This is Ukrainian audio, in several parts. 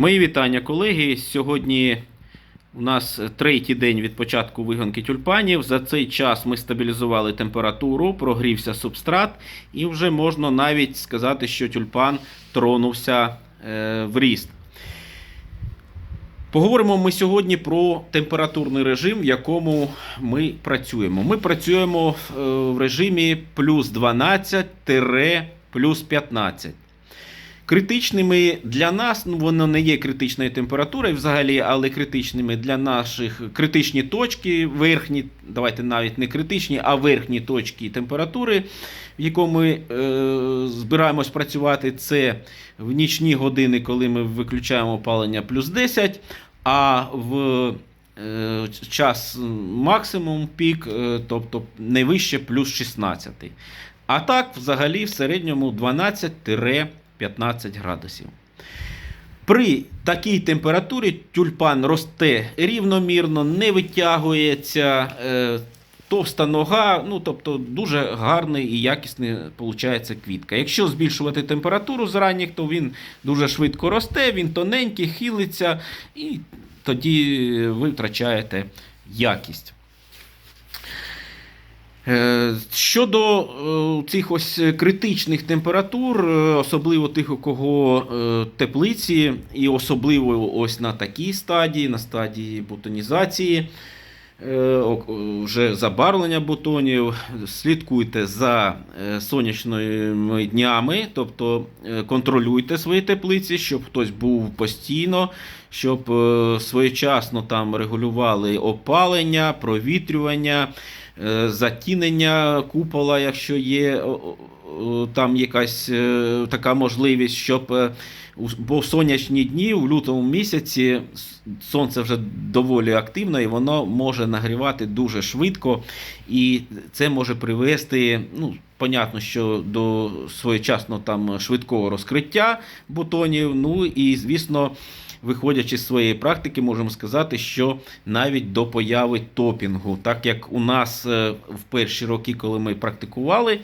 Мої вітання, колеги. Сьогодні у нас третій день від початку вигонки тюльпанів. За цей час ми стабілізували температуру, прогрівся субстрат, і вже можна навіть сказати, що тюльпан тронувся е, в ріст. Поговоримо ми сьогодні про температурний режим, в якому ми працюємо. Ми працюємо е, в режимі плюс 12 плюс 15. Критичними для нас, ну воно не є критичною температурою взагалі, але критичними для наших критичні точки, верхні, давайте навіть не критичні, а верхні точки температури, в якому ми е, збираємось працювати, це в нічні години, коли ми виключаємо опалення плюс 10, а в е, час максимум пік, е, тобто не вище плюс 16. А так, взагалі, в середньому 12-15 градусів. При такій температурі тюльпан росте рівномірно, не витягується, е, товста нога, ну тобто дуже гарний і якісний виходить квітка. Якщо збільшувати температуру з ранніх, то він дуже швидко росте, він тоненький, хилиться, і тоді ви втрачаєте якість. Е, Щодо е, цих ось критичних температур, е, особливо тих, у кого теплиці, і особливо ось на такій стадії, на стадії бутонізації, вже забарвлення бутонів, слідкуйте за сонячними днями, тобто контролюйте свої теплиці, щоб хтось був постійно, щоб своєчасно там регулювали опалення, провітрювання затінення купола, якщо є там якась е, така можливість, щоб е, бо в сонячні дні в лютому місяці сонце вже доволі активно і воно може нагрівати дуже швидко, і це може привести, ну, понятно, що до своєчасно там швидкого розкриття бутонів. Ну і звісно. Виходячи з своєї практики, можемо сказати, що навіть до появи топінгу, так як у нас е, в перші роки, коли ми практикували,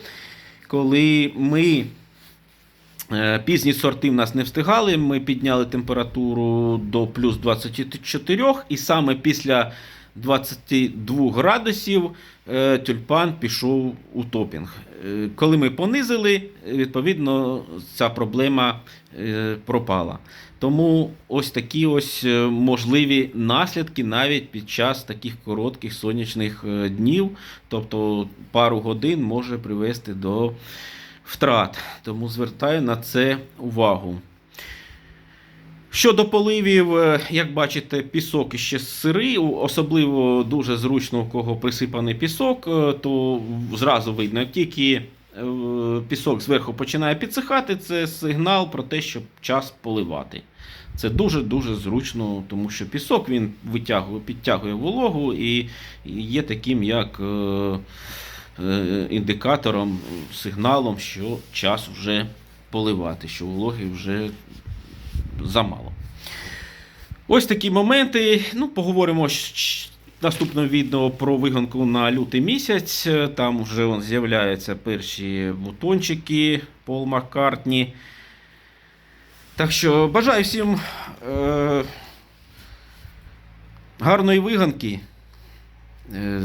коли ми е, пізні сорти в нас не встигали, ми підняли температуру до плюс 24, і саме після 22 градусів е, тюльпан пішов у топінг. Коли ми понизили, відповідно, ця проблема пропала. Тому ось такі ось е, можливі наслідки навіть під час таких коротких сонячних е, днів, тобто пару годин може привести до втрат. Тому звертаю на це увагу. Щодо поливів, е, як бачите, пісок іще сирий, особливо дуже зручно, у кого присипаний пісок, то зразу видно, тільки пісок зверху починає підсихати, це сигнал про те, що час поливати. Це дуже-дуже зручно, тому що пісок він витягує, підтягує вологу і є таким як е, е, індикатором, сигналом, що час вже поливати, що вологи вже замало. Ось такі моменти. Ну, поговоримо наступному відео про вигонку на лютий місяць. Там вже з'являються перші бутончики Пол Маккартні. Так що бажаю всім е, гарної виганки. Е,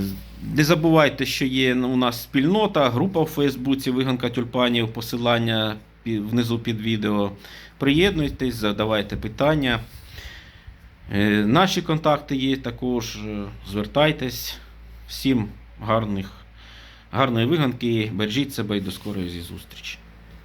Не забувайте, що є у нас спільнота, група в Фейсбуці Виганка тюльпанів, посилання внизу під відео. Приєднуйтесь, задавайте питання. Е, Наші контакти є також. е, Звертайтесь. Всім гарних, гарної виганки. Бережіть себе і до скорої зустрічі.